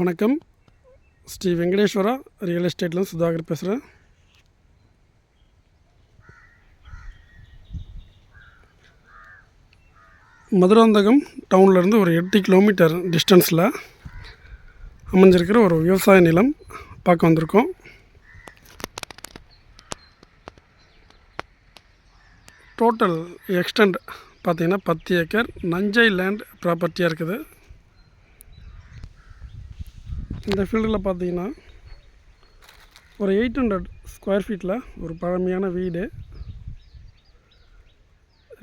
வணக்கம். ஸ்ரீ வெங்கடேஸ்வரா ரியல் எஸ்டேட்லேருந்து சுதாகர் பேசுகிறேன் மதுராந்தகம் டவுன்லேருந்து ஒரு எட்டு கிலோமீட்டர் டிஸ்டன்ஸில் அமைஞ்சிருக்கிற ஒரு விவசாய நிலம் பார்க்க வந்திருக்கோம். டோட்டல் எக்ஸ்டெண்ட் பார்த்திங்கன்னா பத்து ஏக்கர். நஞ்சை லேண்ட் ப்ராப்பர்ட்டியாக இருக்குது. இந்த ஃபீல்டில் பார்த்தீங்கன்னா ஒரு எயிட் ஹண்ட்ரட் ஸ்கொயர் ஃபீட்டில் ஒரு பழமையான வீடு.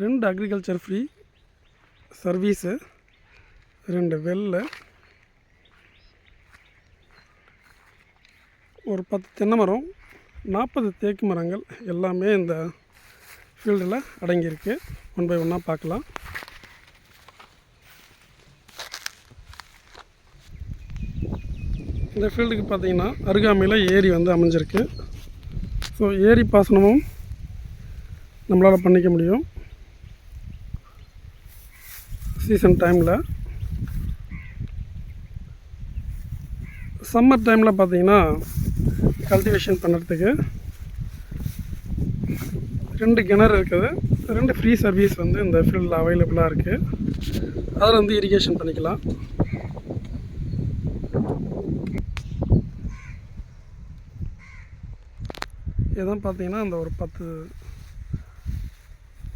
ரெண்டு அக்ரிகல்ச்சர் ஃப்ரீ சர்வீஸு ரெண்டு வெள்ளை ஒரு பத்து தென்னை மரம் நாற்பது தேக்கு மரங்கள் எல்லாமே இந்த ஃபீல்டில் அடங்கியிருக்கு. ஒன் பை ஒன்னாக பார்க்கலாம். இந்த ஃபீல்டுக்கு பார்த்தீங்கன்னா அருகாமையில் ஏரி வந்து அமைஞ்சிருக்கு. ஸோ ஏரி பாசனமும் நம்மளால் பண்ணிக்க முடியும். சீசன் டைமில் சம்மர் டைமில் பார்த்தீங்கன்னா கல்டிவேஷன் பண்ணுறதுக்கு ரெண்டு கிணறு இருக்குது. ரெண்டு ஃப்ரீ சர்வீஸ் வந்து இந்த ஃபீல்டில் அவைலபிளாக இருக்குது அதில் வந்து இரிகேஷன் பண்ணிக்கலாம். இதுதான் பார்த்தீங்கன்னா அந்த ஒரு பத்து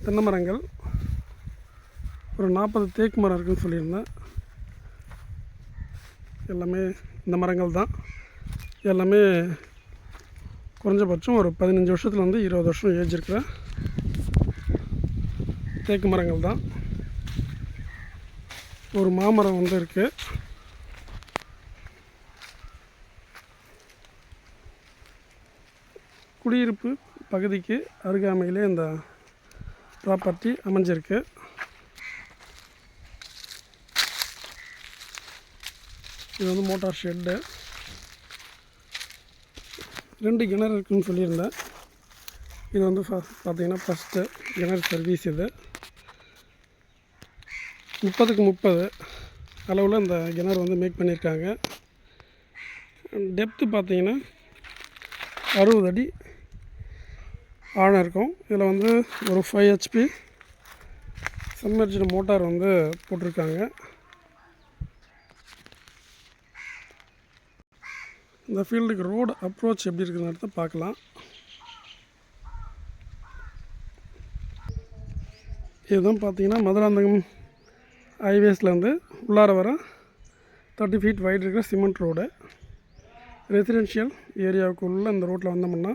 தென்னை மரங்கள் ஒரு நாற்பது தேக்கு மரம் இருக்குன்னு சொல்லியிருந்தேன். எல்லாமே இந்த மரங்கள் தான். எல்லாமே குறைஞ்சபட்சம் ஒரு பதினஞ்சு வருஷத்துலேருந்து இருபது வருஷம் ஏஜ் இருக்கிற தேக்கு மரங்கள் தான். ஒரு மாமரம் வந்து இருக்குது குடியிருப்பு பகுதிக்கு அருகாமையிலே இந்த ப்ராப்பர்ட்டி அமைஞ்சிருக்கு. இது வந்து மோட்டார் ஷெட்டு ரெண்டு கிணறு இருக்குன்னு சொல்லியிருந்தேன். இது வந்து பார்த்திங்கன்னா ஃபஸ்ட்டு கிணறு சர்வீஸ் இது. முப்பதுக்கு முப்பது அளவில் இந்த கிணறு வந்து மேக் பண்ணியிருக்காங்க. டெப்த்து பார்த்திங்கன்னா அறுபது அடி ஆன் இருக்கும். இதில் வந்து ஒரு ஃபைவ் ஹெச்பி சம்மர்ஜின மோட்டார் வந்து போட்டிருக்காங்க. இந்த ஃபீல்டுக்கு ரோடு அப்ரோச் எப்படி இருக்குதுன்னு பார்க்கலாம். இதுதான் பார்த்தீங்கன்னா மதுராந்தகம் ஹைவேஸ்லேருந்து உள்ளார வர தேர்ட்டி ஃபீட் வைட் இருக்கிற சிமெண்ட் ரோடு ரெசிடென்ஷியல் ஏரியாவுக்குள்ளே இந்த ரோட்டில் வந்தோம்னா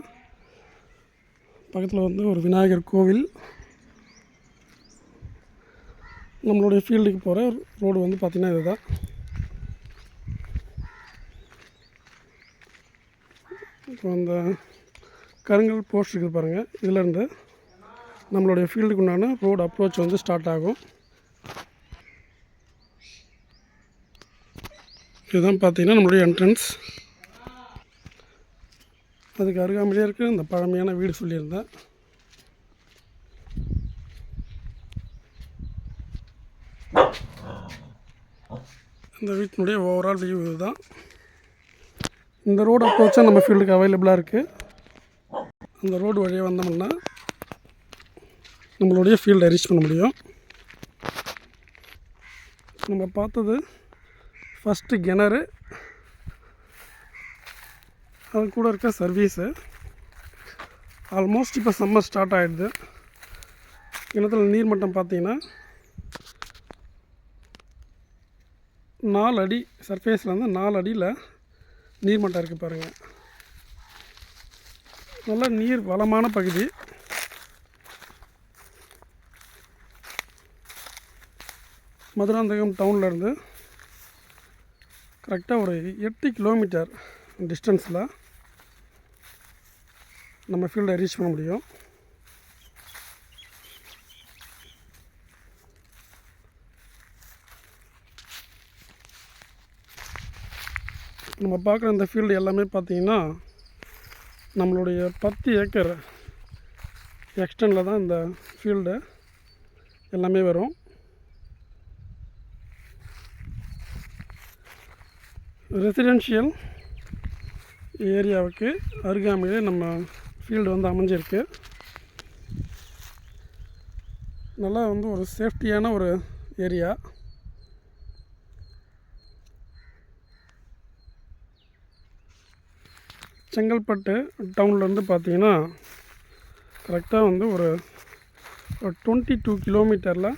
பக்கத்தில் வந்து ஒரு விநாயகர் கோவில். நம்மளுடைய ஃபீல்டுக்கு போகிற ரோடு வந்து பார்த்திங்கன்னா இதுதான். இப்போ அந்த கருங்கல் போஸ்ட் இருக்குது பாருங்கள் இதிலேருந்து நம்மளுடைய ஃபீல்டுக்கு உண்டான ரோடு அப்ரோச் வந்து ஸ்டார்ட் ஆகும். இதுதான் பார்த்தீங்கன்னா நம்மளுடைய என்ட்ரன்ஸ் அதுக்கு அருகாமையிலே இருக்க. இந்த பழமையான வீடு சொல்லியிருந்தேன். இந்த வீட்டினுடைய ஓவரால் வியூ இதுதான். இந்த ரோடு அப்ரோச்சாக நம்ம ஃபீல்டுக்கு அவைலபிளாக இருக்குது அந்த ரோடு வழியாக வந்தோம்னா நம்மளுடைய ஃபீல்டை ரீச் பண்ண முடியும். நம்ம பார்த்தது ஃபஸ்ட்டு கிணறு அது கூட இருக்க சர்வீஸு ஆல்மோஸ்ட் இப்போ சம்மர் ஸ்டார்ட் ஆகிடுது கிணத்துல நீர்மட்டம் பார்த்தீங்கன்னா நாலு அடி சர்ஃபேஸ்லேருந்து நாலு அடியில் நீர்மட்டம் இருக்குது பாருங்கள் நல்ல நீர் வளமான பகுதி. மதுராந்தகம் டவுன்லேருந்து கரெக்டாக ஒரு எட்டு கிலோமீட்டர் டிஸ்டன்ஸில் நம்ம ஃபீல்டை ரீச் பண்ண முடியும். நம்ம பார்க்குற இந்த ஃபீல்டு எல்லாமே பார்த்தீங்கன்னா நம்மளுடைய பத்து ஏக்கர் எக்ஸ்டனில் தான் இந்த ஃபீல்டு எல்லாமே வரும். ரெசிடென்ஷியல் ஏரியாவுக்கு அருகாமையிலே நம்ம ஃபீல்டு வந்து அமைஞ்சிருக்கு. நல்லா வந்து ஒரு சேஃப்டியான ஒரு ஏரியா செங்கல்பட்டு டவுன்லேருந்து பார்த்தீங்கன்னா கரெக்டாக வந்து ஒரு டுவெண்ட்டி டூ கிலோமீட்டரில்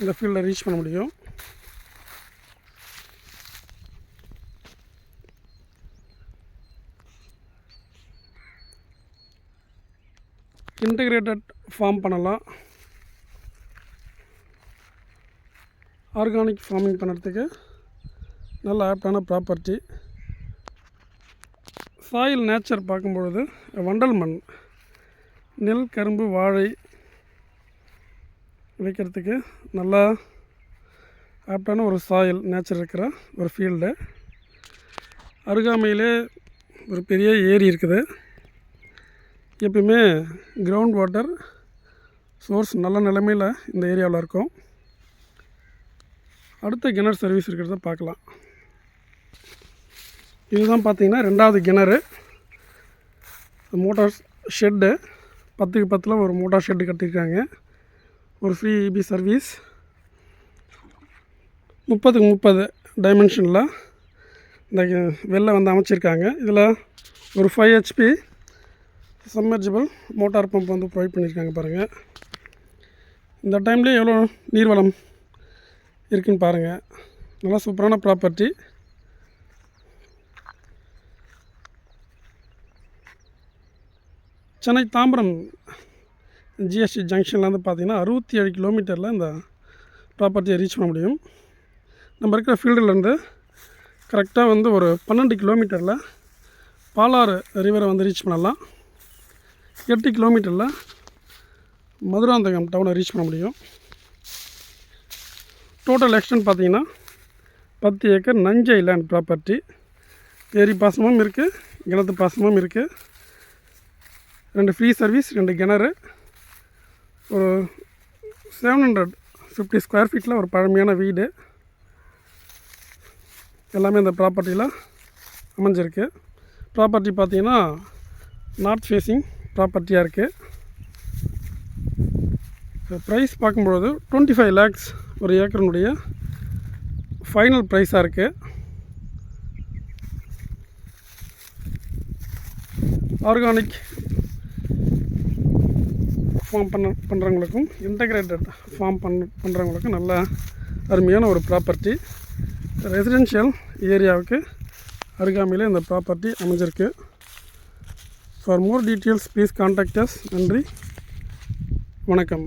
இந்த ஃபீல்டை ரீச் பண்ண முடியும். இன்டகிரேட்டட் ஃபார்ம் பண்ணலாம். ஆர்கானிக் ஃபார்மிங் பண்ணுறதுக்கு நல்ல ஆப்டான ப்ராப்பர்ட்டி. சாயில் நேச்சர் பார்க்கும்பொழுது வண்டல் மண் நெல் கரும்பு வாழை வைக்கிறதுக்கு நல்லா ஆப்டான ஒரு சாயில் நேச்சர் இருக்கிற ஒரு ஃபீல்டு. அருகாமையிலே ஒரு பெரிய ஏரி இருக்குது. எப்பயுமே கிரவுண்ட் வாட்டர் சோர்ஸ் நல்ல நிலைமையில் இந்த ஏரியாவில் இருக்கும். அடுத்த கிணறு சர்வீஸ் இருக்கிறத பார்க்கலாம். இதுதான் பார்த்தீங்கன்னா ரெண்டாவது கிணறு. மோட்டார் ஷெட்டு பத்துக்கு பத்தில் ஒரு மோட்டார் ஷெட்டு கட்டியிருக்காங்க. ஒரு ஃப்ரீ இபி சர்வீஸ் முப்பதுக்கு முப்பது டைமென்ஷனில் இந்த வெளில வந்து அமைச்சிருக்காங்க. இதில் ஒரு five HP submersible motor pump வந்து ப்ரொவைட் பண்ணியிருக்காங்க பாருங்கள் இந்த டைம்லேயே எவ்வளோ நீர்வளம் இருக்குன்னு பாருங்கள் நல்லா சூப்பரான ப்ராப்பர்ட்டி சென்னை தாம்பரம் ஜிஎஸ்டி ஜங்ஷன்லேருந்து பார்த்தீங்கன்னா அறுபத்தி ஏழு கிலோமீட்டரில் இந்த ப்ராப்பர்ட்டியை ரீச் பண்ண முடியும். நம்ம இருக்கிற ஃபீல்டுலேருந்து கரெக்டாக வந்து ஒரு பன்னெண்டு கிலோமீட்டரில் பாலாறு ரிவரை வந்து ரீச் பண்ணலாம். எட்டு கிலோமீட்டரில் மதுராந்தகம் டவுனை ரீச் பண்ண முடியும். டோட்டல் எக்ஸ்டென்ட் பார்த்தீங்கன்னா பத்து ஏக்கர் நஞ்சை லேண்ட் ப்ராப்பர்ட்டி ஏரி பாசமும் இருக்குது கிணத்து பாசமும் இருக்குது ரெண்டு ஃப்ரீ சர்வீஸ் ரெண்டு கிணறு. ஒரு செவன் ஹண்ட்ரட் ஃபிஃப்டி ஸ்கொயர் ஃபீட்டில் ஒரு பழமையான வீடு. எல்லாமே அந்த ப்ராப்பர்ட்டியில் அமைஞ்சிருக்கு. ப்ராப்பர்ட்டி பார்த்தீங்கன்னா நார்த் ஃபேஸிங் ப்ராப்பர்ட்டியாக இருக்குது ப்ரைஸ் பார்க்கும்பொழுது டுவெண்ட்டி ஃபைவ் லேக்ஸ் ஒரு ஏக்கரனுடைய ஃபைனல் ப்ரைஸாக இருக்குது ஆர்கானிக் ஃபார்ம் பண்ண பண்ணுறவங்களுக்கும் இன்டகிரேட்டட் ஃபார்ம் பண்ண பண்ணுறவங்களுக்கும் நல்ல அருமையான ஒரு ப்ராப்பர்ட்டி ரெசிடென்ஷியல் ஏரியாவுக்கு அருகாமையில் இந்த ப்ராப்பர்ட்டி அமைஞ்சிருக்கு. For more details please contact us நன்றி. வணக்கம்.